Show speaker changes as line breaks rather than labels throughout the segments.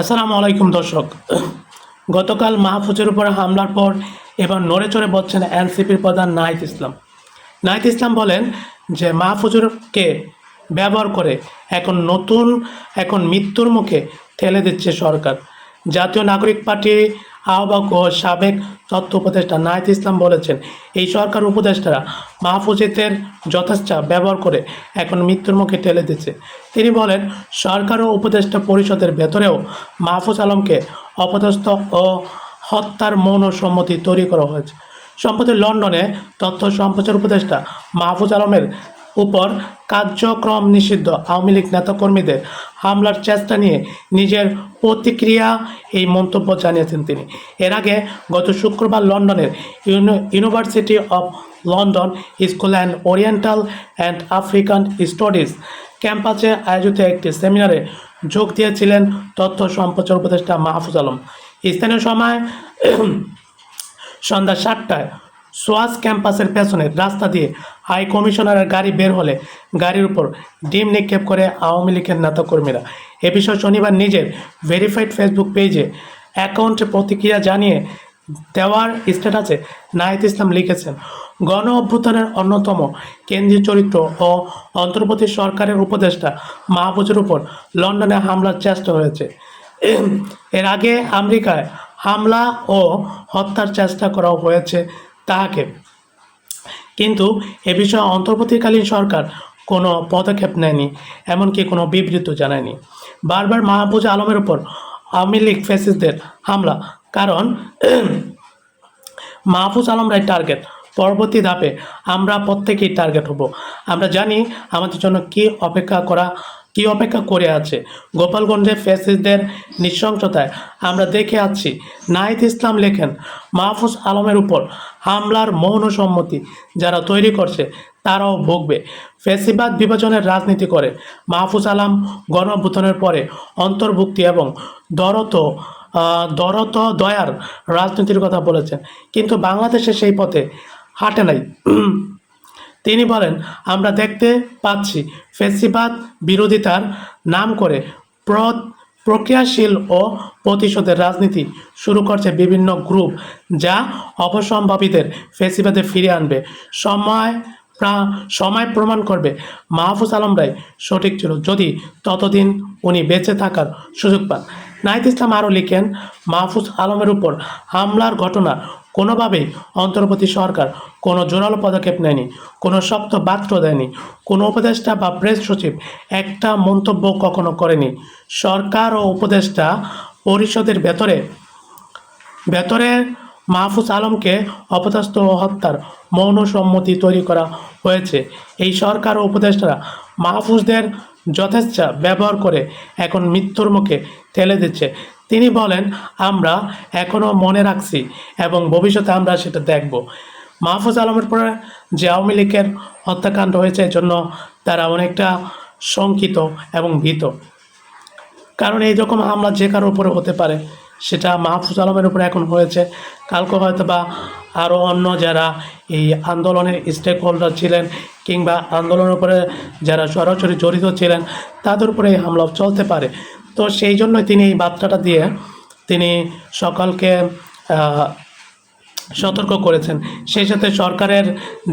আসসালামু আলাইকুম দর্শক। গতকাল মাহফুজের উপর হামলার পর এবার নড়ে চড়ে বলছেন এনসিপির প্রধান নাহিদ ইসলাম। নাহিদ ইসলাম বলেন যে মাহফুজুরকে ব্যবহার করে এখন নতুন, এখন মৃত্যুর মুখে ঠেলে দিচ্ছে সরকার। জাতীয় নাগরিক পার্টির আহ্বায়ক ও সাবেক তথ্য উপদেষ্টা নাহিদ ইসলাম বলেছেন, এই সরকার উপদেষ্টারা মাহফুজিতের যথেচ্ছা ব্যবহার করে এখন মৃত্যুর মুখে ঠেলে দিচ্ছে। তিনি বলেন, সরকার ও উপদেষ্টা পরিষদের ভেতরেও মাহফুজ আলমকে অপদস্থ ও হত্যার মৌন সম্মতি তৈরি করা হয়েছে। সম্প্রতি লন্ডনে তথ্য সম্প্রচার উপদেষ্টা মাহফুজ আলমের উপর কার্যক্রম নিষিদ্ধ। আওয়ামী লীগ নেতাকর্মীদের হামলার চেষ্টা নিয়ে নিজের প্রতিক্রিয়া এই মন্তব্য জানিয়েছেন তিনি। এর আগে গত শুক্রবার লন্ডনের uni- university of London school and oriental and African studies ক্যাম্পাসে আয়োজিত একটি সেমিনারে যোগ দিয়েছিলেন তথ্য সম্প্রচার উপদেষ্টা মাহফুজ আলম। স্থানীয় সময় সন্ধ্যা সাতটায় সোয়াস ক্যাম্পাসের পেছনে রাস্তা দিয়ে হাই কমিশনারের গাড়ি বের হলে গাড়ির উপর ডিম নিক্ষেপ করে আওয়ামী লীগের নেতাকর্মীরা। এ বিষয়ে শনিবার নিজের ভেরিফাইড ফেসবুক পেজে অ্যাকাউন্টে প্রতিক্রিয়া জানিয়ে দেওয়ার স্ট্যাটাসে নাহিদ ইসলাম লিখেছেন, গণ অভ্যুত্থানের অন্যতম কেন্দ্রীয় চরিত্র ও অন্তর্বর্তী সরকারের উপদেষ্টা মাহফুজের উপর লন্ডনে হামলার চেষ্টা হয়েছে। এর আগে আমেরিকায় হামলা ও হত্যার চেষ্টা করা হয়েছে তাহাকে। কিন্তু এ বিষয়ে অন্তর্বর্তীকালীন সরকার কোনো পদক্ষেপ নেয়নি, এমনকি কোনো বিবৃত জানায়নি। বারবার মাহবুজ আলমের উপর আওয়ামী লীগ ফেসিসদের হামলা, কারণ মাহফুজ আলমরাই টার্গেট। পরবর্তী ধাপে আমরা প্রত্যেকেই টার্গেট হব। আমরা জানি আমাদের জন্য কি অপেক্ষা করা কি অপেক্ষা করে আছে? গোপালগঞ্জে ফ্যাসিস্টদের নৃশংসতায় আমরা দেখে আছি, নাহিদ ইসলাম লেখেন, মাহফুজ আলমের উপর হামলার মৌন সম্মতি যারা তৈরি করছে, তারাও ভুগবে। ফেসিবাদ বিভাজনের রাজনীতি করে, মাহফুজ আলম গণঅভ্যুত্থানের পরে অন্তর্ভুক্তি এবং দরত দরত দয়ার রাজনীতির কথা বলেছেন। কিন্তু বাংলাদেশে সেই পথে হাঁটে নাই। তিনি বলেন, আমরা দেখতে পাচ্ছি ফেসিবাদ বিরোধিতার নাম করে প্র- প্রক্রিয়াশীল ও প্রতিশোধের রাজনীতি শুরু করছে বিভিন্ন গ্রুপ যা অপসম্ভাবীদের ফেসিবাদে ফিরিয়ে আনবে। সময় সময় প্রমাণ করবে মাহফুজ আলম রায় সঠিক ছিল যদি ততদিন উনি বেঁচে থাকার সুযোগ পান। নাহিদ ইসলাম আরও লিখেন, মাহফুজ আলমের উপর হামলার ঘটনা কোনোভাবেই অন্তর্বর্তী সরকার কোনো জোরালো পদক্ষেপ নেয়নি, কোনো শক্ত বার্তা দেয়নি, কোনো উপদেষ্টা বা প্রেস সচিব একটা মন্তব্য কখনো করেনি। সরকার ও উপদেষ্টা পরিষদের ভেতরে ভেতরে মাহফুজ আলমকে অপদস্থ ও হত্যার মৌন সম্মতি তৈরি করা হয়েছে। এই সরকার ও উপদেষ্টারা মাহফুজদের যথেচ্ছা ব্যবহার করে এখন মৃত্যুর মুখে ঠেলে দিচ্ছে। তিনি বলেন, আমরা এখনও মনে রাখছি এবং ভবিষ্যতে আমরা সেটা দেখব। মাহফুজ আলমের পরে যে আওয়ামী লীগের হত্যাকাণ্ড হয়েছে জন্য তারা অনেকটা শঙ্কিত এবং ভীত। কারণ এই রকম হামলা যে কারোর উপরে হতে পারে। সেটা মাহফুজ আলমের উপরে এখন হয়েছে। কালকে হয়তো বা আরও অন্য যারা এই আন্দোলনের স্টেক হোল্ডার ছিলেন কিংবা আন্দোলনের উপরে যারা সরাসরি জড়িত ছিলেন, তাদের উপরে এই হামলা চলতে পারে। তো সেই জন্যই তিনি এই বার্তাটা দিয়ে তিনি সকলকে সতর্ক করেছেন। সেই সাথে সরকারের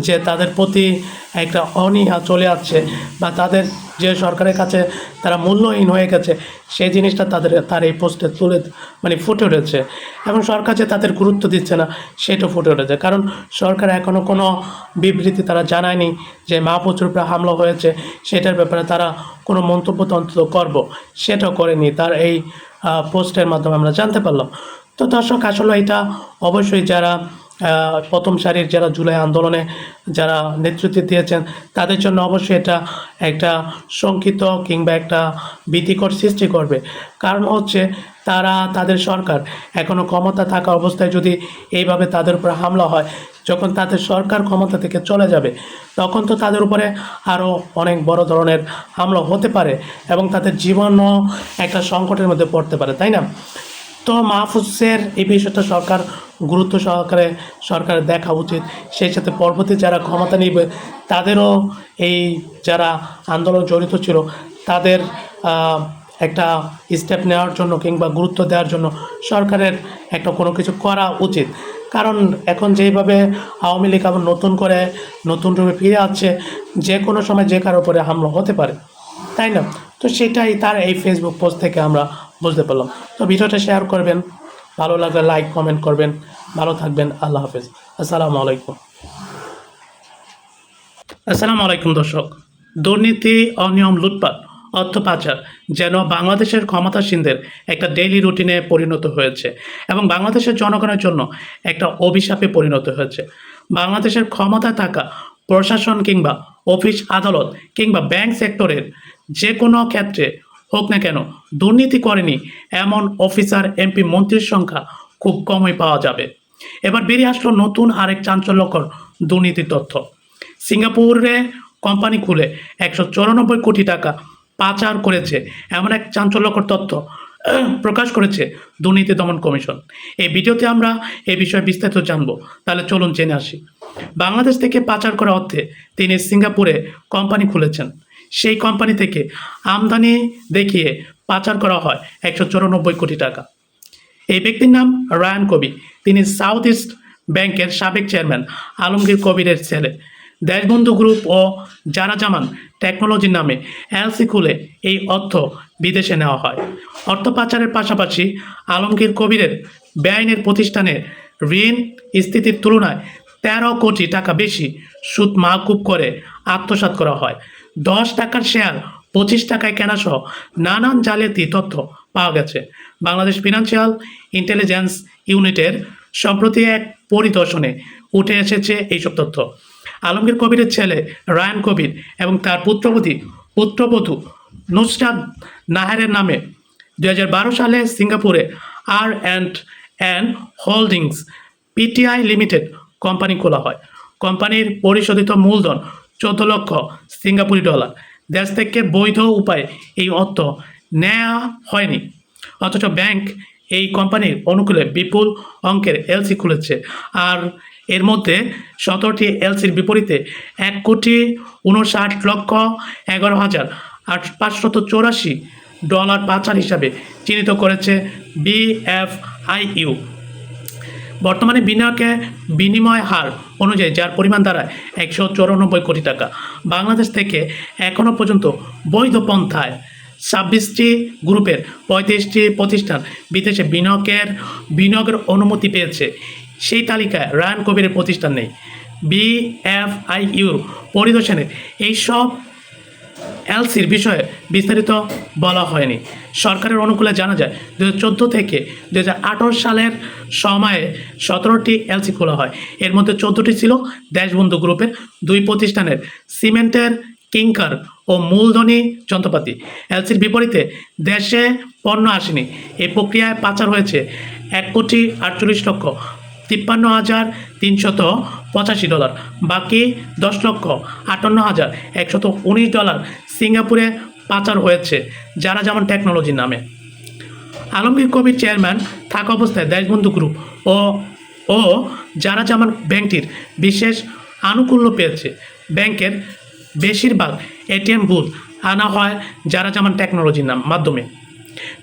যে তাদের প্রতি একটা অনীহা চলে আসছে বা তাদের যে সরকারের কাছে তারা মূল্যহীন হয়ে গেছে, সেই জিনিসটা তাদের, তার এই পোস্টে তুলে মানে ফুটে উঠেছে। এবং সরকার যে তাদের গুরুত্ব দিচ্ছে না, সেটা ফুটে উঠেছে। কারণ সরকার এখনও কোনো বিবৃতি তারা জানায়নি যে মাহফুজুর উপরে হামলা হয়েছে, সেটার ব্যাপারে তারা কোনো মন্তব্য তন্ত্র করব, সেটাও করেনি। তার এই পোস্টের মাধ্যমে আমরা জানতে পারলাম। তো দর্শক, আসলে এটা অবশ্যই যারা প্রথম সারির যারা জুলাই আন্দোলনে যারা নেতৃত্ব দিয়েছেন, তাদের জন্য অবশ্যই এটা একটা শঙ্কিত কিংবা একটা ভীতিকর সৃষ্টি করবে। কারণ হচ্ছে তারা, তাদের সরকার এখনও ক্ষমতা থাকা অবস্থায় যদি এইভাবে তাদের উপর হামলা হয়, যখন তাদের সরকার ক্ষমতা থেকে চলে যাবে, তখন তো তাদের উপরে আরও অনেক বড় ধরনের হামলা হতে পারে এবং তাদের জীবনও একটা সংকটের মধ্যে পড়তে পারে, তাই না? তো মাহফুজের এই বিষয়টা সরকার গুরুত্ব সহকারে সরকারের দেখা উচিত। সেই সাথে পরবর্তী যারা ক্ষমতা নিবে, তাদেরও এই যারা আন্দোলন জড়িত ছিল, তাদের একটা স্টেপ নেওয়ার জন্য কিংবা গুরুত্ব দেওয়ার জন্য সরকারের একটা কোনো কিছু করা উচিত। কারণ এখন যেইভাবে আওয়ামী লীগ আবার নতুন করে নতুন রূপে ফিরে আসছে, যে কোনো সময় যে কারোর উপরে হামলা হতে পারে, তাই না? তো সেটাই তার এই ফেসবুক পোস্ট থেকে আমরা বুঝতে পারলাম। তো ভিডিওটা শেয়ার করবেন, ভালো লাগলে লাইক কমেন্ট করবেন। ভালো থাকবেন, আল্লাহ হাফেজ। আসসালামু আলাইকুম। আসসালামু আলাইকুম দর্শক। দুর্নীতি, অনিয়ম, লুটপাট, অর্থ পাচার যেন বাংলাদেশের ক্ষমতাসীনদের একটা ডেইলি রুটিনে পরিণত হয়েছে এবং বাংলাদেশের জনগণের জন্য একটা অভিশাপে পরিণত হয়েছে। বাংলাদেশের ক্ষমতায় থাকা প্রশাসন কিংবা অফিস আদালত কিংবা ব্যাংক সেক্টরের যে কোনো ক্ষেত্রে হোক না কেন, দুর্নীতি করেনি এমন অফিসার, এমপি, মন্ত্রীর সংখ্যা খুব কমই পাওয়া যাবে। এবার বেরিয়ে আসলো নতুন আরেক চাঞ্চল্যকর দুর্নীতি তথ্য। সিঙ্গাপুরে কোম্পানি খুলে একশো চৌরানব্বই কোটি টাকা পাচার করেছে এমন এক চাঞ্চল্যকর তথ্য প্রকাশ করেছে দুর্নীতি দমন কমিশন। এই ভিডিওতে আমরা এ বিষয়ে বিস্তারিত জানব, তাহলে চলুন জেনে আসি। বাংলাদেশ থেকে পাচার করা অর্থে তিনি সিঙ্গাপুরে কোম্পানি খুলেছেন। সেই কোম্পানি থেকে আমদানি দেখিয়ে পাচার করা হয় একশো চৌরানব্বই কোটি টাকা। এই ব্যক্তির নাম রায়ান কবি। তিনি সাউথ ইস্ট ব্যাংকের সাবেক চেয়ারম্যান আলমগীর কবিরের ছেলে। দেশবন্ধু গ্রুপ ও জারা জামান টেকনোলজির নামে এলসি খুলে এই অর্থ বিদেশে নেওয়া হয়। অর্থ পাচারের পাশাপাশি আলমগীর কবিরের বেআইনের প্রতিষ্ঠানের ঋণ স্থিতির তুলনায় তেরো কোটি টাকা বেশি সুদ মাকুব করে আত্মসাৎ করা হয়। দশ টাকার শেয়ার পঁচিশ টাকায় কেনা সহ নানান জালিয়াতি তথ্য পাওয়া গেছে। বাংলাদেশ ফিনান্সিয়াল ইন্টেলিজেন্স ইউনিটের সম্প্রতি এক পরিদর্শনে উঠে এসেছে এইসব তথ্য। আলমগীর কবিরের ছেলে রায়ান কবির এবং তার পুত্রবধূ পুত্রবধূ নুসরাত নাহারের নামে দু হাজার বারো সালে সিঙ্গাপুরে R and and holdings PTI limited company খোলা হয়। কোম্পানির পরিশোধিত মূলধন চোদ্দ লক্ষ সিঙ্গাপুরি ডলার। দেশ থেকে বৈধ উপায়ে এই অর্থ নেওয়া হয়নি। অথচ ব্যাংক এই কোম্পানির অনুকূলে বিপুল অঙ্কের এলসি খুলেছে। আর এর মধ্যে সতেরোটি এলসির বিপরীতে এক কোটি উনষাট লক্ষ এগারো হাজার আট পাঁচশত চৌরাশি ডলার পাচার হিসাবে চিহ্নিত করেছে বিএফআইইউ। বর্তমানে বিনিয়োগে বিনিময় হার অনুযায়ী, যার পরিমাণ দাঁড়ায় একশো চৌরানব্বই কোটি টাকা। বাংলাদেশ থেকে এখনও পর্যন্ত বৈধ পন্থায় ছাব্বিশটি গ্রুপের পঁয়ত্রিশটি প্রতিষ্ঠান বিদেশে বিনিয়োগের বিনিয়োগের অনুমতি পেয়েছে। সেই তালিকায় রায়ান কবিরের প্রতিষ্ঠান নেই। বিএফআইইউর পরিদর্শনে এইসব এলসির বিষয়ে বিস্তারিত বলা হয়নি। সরকারের অনুকূলে জানা যায় দু চোদ্দ থেকে দুই হাজার আঠারো সালের সময়ে সতেরোটি এলসি খোলা হয়। এর মধ্যে চোদ্দোটি ছিল দেশবন্ধু গ্রুপের, দুই প্রতিষ্ঠানের, সিমেন্টের কিংকার ও মূলধনী যন্ত্রপাতি। এলসির বিপরীতে দেশে পণ্য আসেনি। এই প্রক্রিয়ায় পাচার হয়েছে এক কোটি আটচল্লিশ লক্ষ তিপ্পান্ন হাজার তিনশত পঁচাশি ডলার। বাকি দশ লক্ষ আটান্ন হাজার একশত উনিশ ডলার সিঙ্গাপুরে পাচার হয়েছে, যারা যেমন টেকনোলজির নামে। আলমগীর কবির চেয়ারম্যান থাকা অবস্থায় দেশবন্ধু গ্রুপ ও ও যারা যেমন ব্যাংকটির বিশেষ আনুকূল্য পেয়েছে, ব্যাংকের বেশিরভাগ এটিএম বুথ আনা হয় যারা যেমন টেকনোলজির নাম, মাধ্যমে।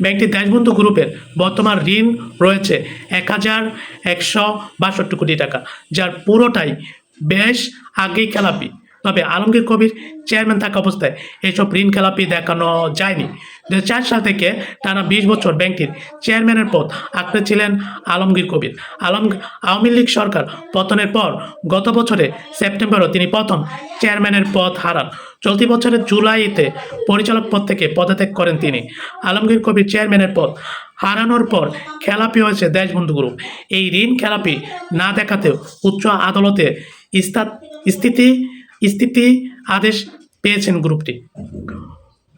ব্যাংকটি দেশবন্ধু গ্রুপের বর্তমান ঋণ রয়েছে এক হাজার একশো বাষট্টি কোটি টাকা, যার পুরোটাই বেশ আগেই খেলাপি। তবে আলমগীর কবির চেয়ারম্যান থাকা অবস্থায় এইসব ঋণ খেলাপি দেখানো যায়নি। দু চার সাল থেকে টানা বিশ বছর ব্যাংকটির চেয়ারম্যানের পদ আঁকড়ে ছিলেন আলমগীর কবির। আলম আওয়ামী লীগ সরকার পতনের পর গত বছরে সেপ্টেম্বরও তিনি প্রথম চেয়ারম্যানের পদ হারান। চলতি বছরের জুলাইতে পরিচালক পদ থেকে পদত্যাগ করেন তিনি। আলমগীর কবির চেয়ারম্যানের পদ হারানোর পর খেলাপি হয়েছে দেশবন্ধু গ্রুপ। এই ঋণ খেলাপি না দেখাতেও উচ্চ আদালতে স্থিতি স্থিতি আদেশ পেয়েছেন গ্রুপটি।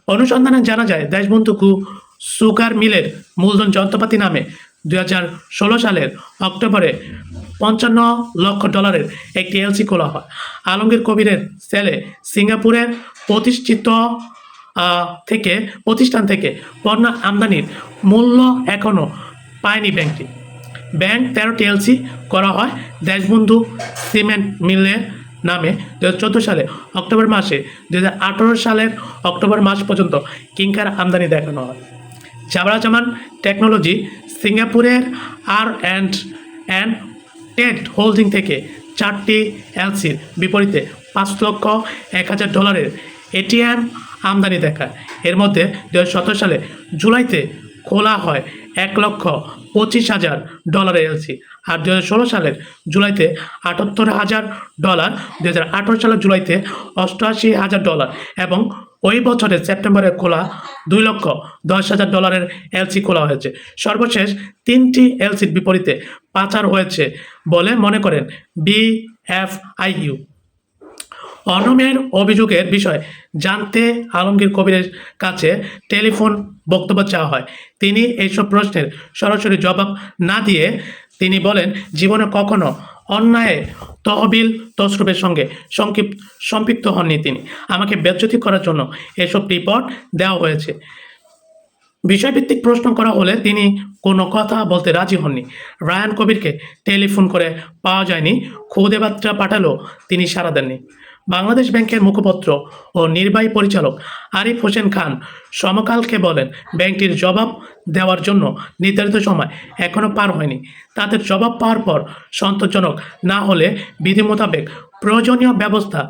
অনুসন্ধানে জানা যায় দেশবন্ধু গ্রুপ সুগার মিলের মূলধন যন্ত্রপাতি নামে দুই হাজার ষোলো সালের অক্টোবরে পঞ্চান্ন লক্ষ ডলারের একটি এলসি খোলা হয়। আলমগীর কবিরের সেলে সিঙ্গাপুরের প্রতিষ্ঠিত থেকে, প্রতিষ্ঠান থেকে পণ্য আমদানির মূল্য এখনও পায়নি ব্যাংকটি। ব্যাংক তেরোটি এলসি করা হয়। দেশবন্ধু সিমেন্ট মিলের নামে দু হাজার চোদ্দ সালে অক্টোবর মাসে দু হাজার আঠেরো সালের অক্টোবর মাস পর্যন্ত কিংকার আমদানি দেখানো হয়। জাবরা জামান টেকনোলজি সিঙ্গাপুরের আর অ্যান্ড অ্যান্ড টেট হোল্ডিং থেকে চারটি এলসির বিপরীতে পাঁচ লক্ষ এক হাজার ডলারের এটিএম আমদানি দেখায়। এর মধ্যে দু হাজার সতেরো সালে জুলাইতে খোলা হয় এক লক্ষ পঁচিশ হাজার ডলারের এলসি। আর দু হাজার ষোলো সালের জুলাইতে আটাত্তর হাজার ডলার দু হাজার আঠারো সালের জুলাইতে অষ্টআশি হাজার ডলার এবং ওই বছরের সেপ্টেম্বরে খোলা দুই লক্ষ দশ হাজার ডলারের এলসি খোলা হয়েছে। সর্বশেষ তিনটি এলসির বিপরীতে পাচার হয়েছে বলে মনে করেন বিএফআইইউ। অনমের অভিযোগের বিষয়ে জানতে আলমগীর কবিরের কাছে টেলিফোন বক্তব্য চাওয়া হয়। তিনি এইসব প্রশ্নের সরাসরি জবাব না দিয়ে তিনি বলেন, জীবনে কখনো অন্যায়, তহবিল তসরুপের সঙ্গে সংক্ষিপ্ত, সম্পৃক্ত হননি তিনি। আমাকে বেজ্জতি করার জন্য এসব রিপোর্ট দেওয়া হয়েছে। বিষয়ভিত্তিক প্রশ্ন করা হলে তিনি কোনো কথা বলতে রাজি হননি। রায়ান কবিরকে টেলিফোন করে পাওয়া যায়নি। খুদে বার্তা পাঠালেও তিনি সাড়া দেননি। বাংলাদেশ ব্যাংকের মুখপত্র ও নির্বাহী পরিচালক আরিফ হোসেন খান সমকালকে বলেন, ব্যাংকটির জবাব দেওয়ার জন্য নির্ধারিত সময় এখনও পার হয়নি। তাদের জবাব পাওয়ার পর সন্তোষজনক না হলে বিধি মোতাবেক প্রয়োজনীয় ব্যবস্থা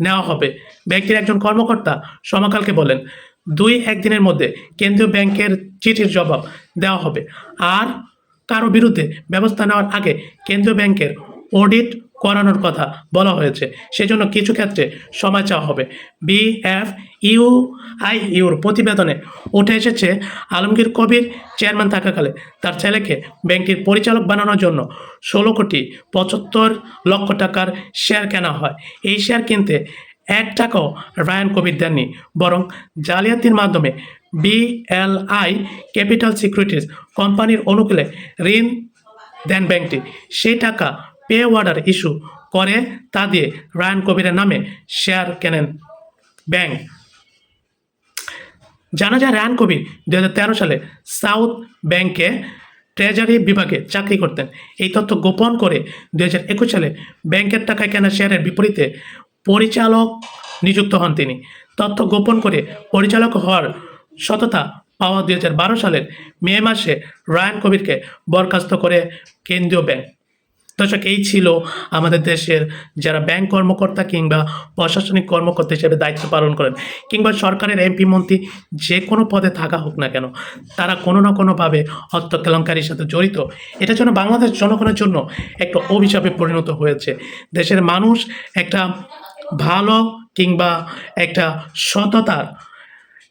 নেওয়া হবে। ব্যাংকটির একজন কর্মকর্তা সমকালকে বলেন, দুই একদিনের মধ্যে কেন্দ্রীয় ব্যাংকের চিঠির জবাব দেওয়া হবে। আর কারও বিরুদ্ধে ব্যবস্থা নেওয়ার আগে কেন্দ্রীয় ব্যাংকের অডিট করানোর কথা বলা হয়েছে। সেজন্য কিছু ক্ষেত্রে সময় চাওয়া হবে। বিএফ ইউ আই ইউর প্রতিবেদনে উঠে এসেছে, আলমগীর কবির চেয়ারম্যান থাকাকালে তার ছেলেকে ব্যাংকটির পরিচালক বানানোর জন্য ষোলো কোটি পঁচাত্তর লক্ষ টাকার শেয়ার কেনা হয়। এই শেয়ার কিনতে এক টাকাও রায়ান কবির দেননি, বরং জালিয়াতির মাধ্যমে বিএলআই ক্যাপিটাল সিকিউরিটিজ কোম্পানির অনুকূলে ঋণ দেন ব্যাংকটি। সেই টাকা পে অর্ডার ইস্যু করে তা দিয়ে রায়ান কবিরের নামে শেয়ার কেনেন ব্যাংক। জানা যায় রায়ান কবির দু হাজার তেরো সালে সাউথ ব্যাংকে ট্রেজারি বিভাগে চাকরি করতেন। এই তথ্য গোপন করে দু একুশ সালে ব্যাংকের টাকায় কেনা শেয়ারের বিপরীতে পরিচালক নিযুক্ত হন তিনি। তথ্য গোপন করে পরিচালক হওয়ার সততা পাওয়া দু হাজার বারো সালের মে মাসে রায়ান কবিরকে বরখাস্ত করে কেন্দ্রীয় ব্যাংক। দর্শক, এই ছিল আমাদের দেশের যারা ব্যাংক কর্মকর্তা কিংবা প্রশাসনিক কর্মকর্তা হিসেবে দায়িত্ব পালন করেন, কিংবা সরকারের এমপি মন্ত্রী যে কোনো পদে থাকা হোক না কেন, তারা কোনো না কোনোভাবে অর্থ কেলেঙ্কারির সাথে জড়িত। এটা যেন বাংলাদেশ জনগণের জন্য একটা অভিশাপে পরিণত হয়েছে। দেশের মানুষ একটা ভালো কিংবা একটা সততার,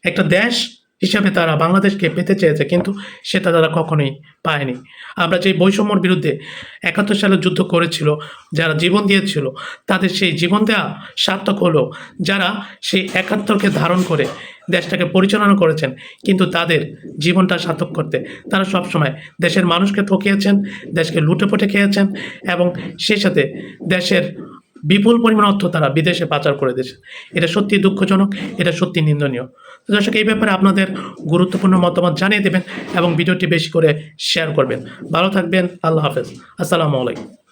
একটা দেশ হিসাবে তারা বাংলাদেশকে পেতে চেয়েছে, কিন্তু সেটা তারা কখনোই পায়নি। আমরা যে বৈষম্যর বিরুদ্ধে একাত্তর সালে যুদ্ধ করেছিল, যারা জীবন দিয়েছিল, তাদের সেই জীবন দেওয়া সার্থক হলো যারা সেই একাত্তরকে ধারণ করে দেশটাকে পরিচালনা করেছেন, কিন্তু তাদের জীবনটা সার্থক করতে। তারা সবসময় দেশের মানুষকে ঠকিয়েছেন, দেশকে লুটে পুটে খেয়েছেন এবং সেই সাথে দেশের বিপুল পরিমাণ অর্থ তারা বিদেশে পাচার করে দিয়েছে। এটা সত্যি দুঃখজনক, এটা সত্যি নিন্দনীয়। তো দর্শক, এই ব্যাপারে আপনাদের গুরুত্বপূর্ণ মতামত জানিয়ে দেবেন এবং ভিডিওটি বেশি করে শেয়ার করবেন। ভালো থাকবেন, আল্লাহ হাফেজ। আসসালামু আলাইকুম।